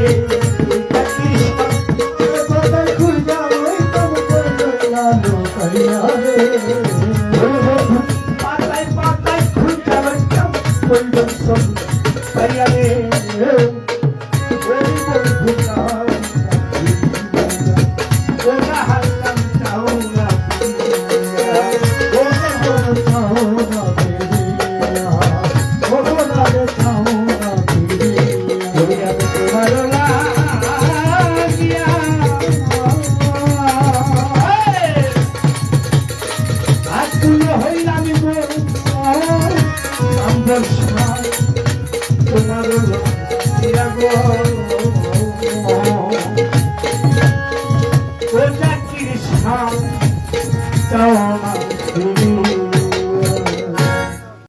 Thank you. তোমার লাগো